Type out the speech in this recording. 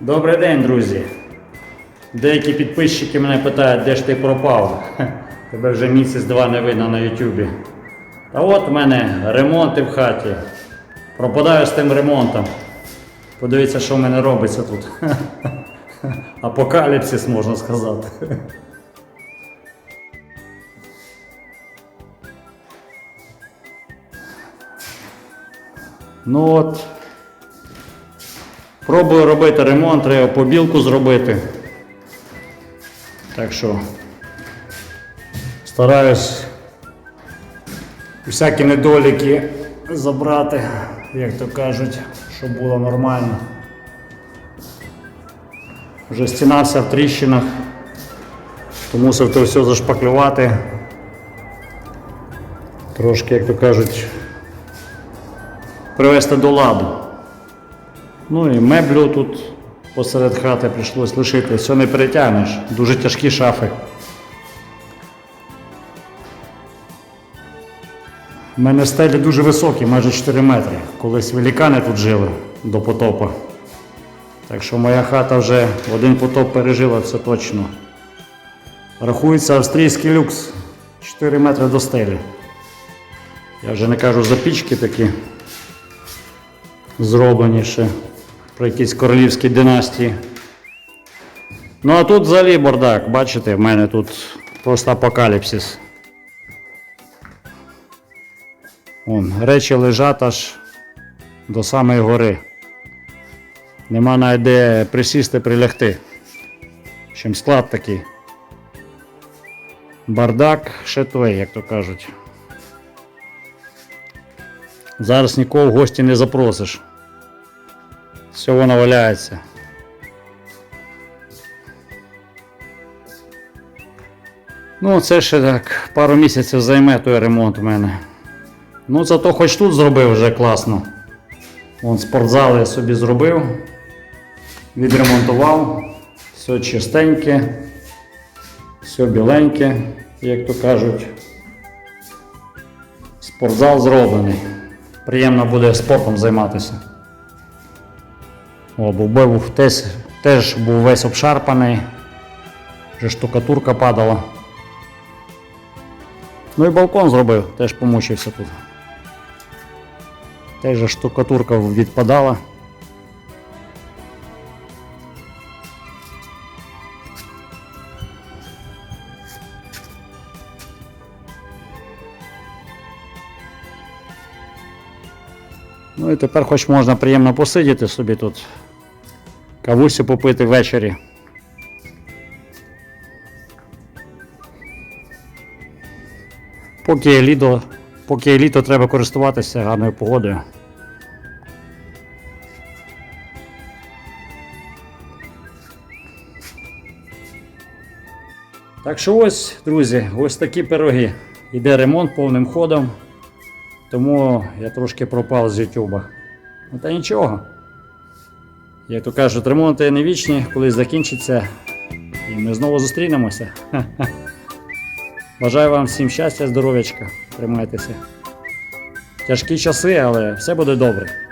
Добрий день, друзі. Деякі підписчики мене питають, де ж ти пропав. Тебе вже місяць-два не видно на Ютубі. Та от в мене ремонти в хаті. Пропадаю з тим ремонтом. Подивіться, що в мене робиться тут. Апокаліпсис, можна сказати. Ну от, Пробую робити ремонт, треба побілку зробити. Так що стараюсь всякі недоліки забрати, як то кажуть, щоб було нормально. Вже стіна вся в тріщинах, то мусив то все зашпаклювати. Трошки, як то кажуть, привести до ладу. Ну і меблю тут посеред хати прийшлось лишити, все не перетягнеш, дуже тяжкі шафи. У мене стелі дуже високі, майже 4 метри. Колись великани тут жили до потопу. Так що моя хата вже один потоп пережила, це точно. Рахується австрійський люкс 4 метри до стелі. Я вже не кажу за пічки такі зроблені ще при якійсь королівській династії. Ну а тут взагалі бардак, бачите, в мене тут просто апокаліпсис. Вон, речі лежать аж до самої гори. Нема навіть де присісти, прилягти. Чим склад такий. Бардак ще той, як то кажуть. Зараз нікого в гості не запросиш. Все воно валяється. Ну, це ще так пару місяців займе той ремонт у мене. Ну, зато хоч тут зробив вже класно. Вон спортзал я собі зробив, відремонтував, все чистеньке, все біленьке, як то кажуть. Спортзал зроблений. Приємно буде спортом займатися. О, був теж, теж був весь обшарпаний, вже штукатурка падала. Ну і балкон зробив, теж помучився тут. Теж же штукатурка відпадала. Ну і тепер хоч можна приємно посидіти собі тут. Кавусі попити ввечері. Поки літо, поки літо треба користуватися гарною погодою. Так що ось, друзі, ось такі пироги. Іде ремонт повним ходом. Тому я трошки пропав з Ютуба. Ну та нічого. Як то кажуть, ремонти не вічні, колись закінчиться, і ми знову зустрінемося. Бажаю вам всім щастя, здоров'ячка. Тримайтеся. Тяжкі часи, але все буде добре.